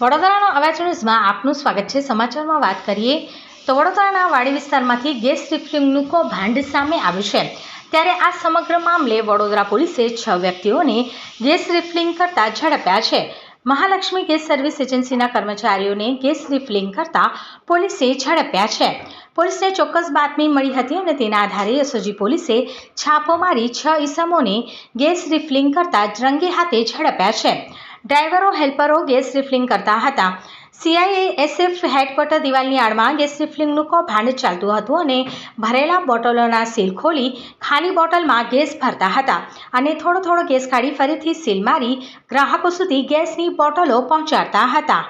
વડોદરાનો અવાજ ન્યૂઝમાં આપનું સ્વાગત છે. સમાચારમાં વાત કરીએ તો વડોદરાના વાડી વિસ્તારમાંથી ગેસ રિફિલિંગનું કૌભાંડ સામે આવ્યું છે. ત્યારે આ સમગ્ર મામલે વડોદરા પોલીસે છ વ્યક્તિઓને ગેસ રિફિલિંગ કરતા ઝડપ્યા છે. મહાલક્ષ્મી ગેસ સર્વિસ એજન્સીના કર્મચારીઓને ગેસ રિફિલિંગ કરતા પોલીસે ઝડપ્યા છે. પોલીસને ચોક્કસ બાતમી મળી હતી અને તેના આધારે એસઓજી પોલીસે છાપો મારી છ ઈસમોને ગેસ રિફિલિંગ કરતા રંગે હાથે ઝડપ્યા છે. ડ્રાઈવરો, હેલ્પરો ગેસ રિફિલિંગ કરતા હતા. સીઆઈએ એસએફ હેડક્વાર્ટર દિવાલની આડમાં ગેસ રિફિલિંગનું કૌભાંડ ચાલતું હતું અને ભરેલા બોટલોના સીલ ખોલી ખાલી બોટલમાં ગેસ ભરતા હતા અને થોડો થોડો ગેસ કાઢી ફરીથી સીલ મારી ગ્રાહકો સુધી ગેસની બોટલો પહોંચાડતા હતા.